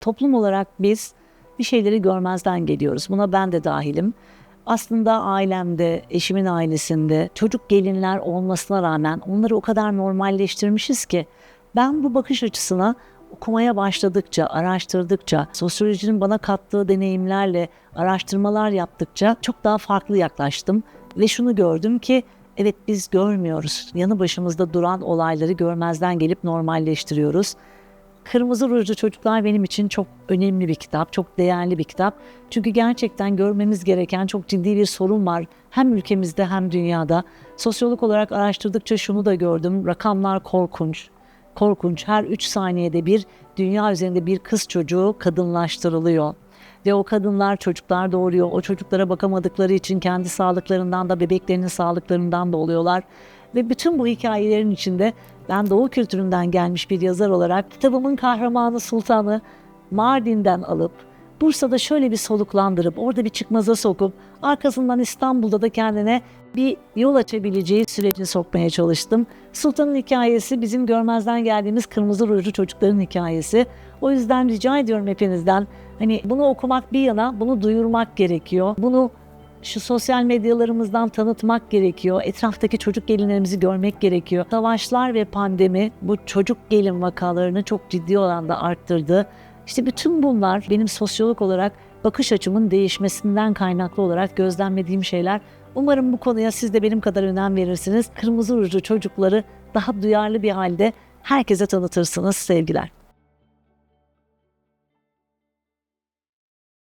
Toplum olarak biz bir şeyleri görmezden geliyoruz. Buna ben de dahilim. Aslında ailemde, eşimin ailesinde çocuk gelinler olmasına rağmen onları o kadar normalleştirmişiz ki ben bu bakış açısına okumaya başladıkça, araştırdıkça, sosyolojinin bana kattığı deneyimlerle araştırmalar yaptıkça çok daha farklı yaklaştım ve şunu gördüm ki evet biz görmüyoruz. Yanı başımızda duran olayları görmezden gelip normalleştiriyoruz. Kırmızı Rujlu Çocuklar benim için çok önemli bir kitap, çok değerli bir kitap. Çünkü gerçekten görmemiz gereken çok ciddi bir sorun var. Hem ülkemizde hem dünyada. Sosyolog olarak araştırdıkça şunu da gördüm. Rakamlar korkunç. Korkunç. Her 3 saniyede bir dünya üzerinde bir kız çocuğu kadınlaştırılıyor. Ve o kadınlar çocuklar doğuruyor. O çocuklara bakamadıkları için kendi sağlıklarından da bebeklerinin sağlıklarından da oluyorlar. Ve bütün bu hikayelerin içinde ben Doğu kültüründen gelmiş bir yazar olarak kitabımın kahramanı Sultan'ı Mardin'den alıp Bursa'da şöyle bir soluklandırıp orada bir çıkmaza sokup arkasından İstanbul'da da kendine bir yol açabileceği sürecini sokmaya çalıştım. Sultan'ın hikayesi bizim görmezden geldiğimiz kırmızı rujlu çocukların hikayesi. O yüzden rica ediyorum hepinizden hani bunu okumak bir yana bunu duyurmak gerekiyor. Bunu şu sosyal medyalarımızdan tanıtmak gerekiyor. Etraftaki çocuk gelinlerimizi görmek gerekiyor. Savaşlar ve pandemi bu çocuk gelin vakalarını çok ciddi oranda arttırdı. İşte bütün bunlar benim sosyolog olarak bakış açımın değişmesinden kaynaklı olarak gözlemlediğim şeyler. Umarım bu konuya siz de benim kadar önem verirsiniz. Kırmızı rujlu çocukları daha duyarlı bir halde herkese tanıtırsınız sevgiler.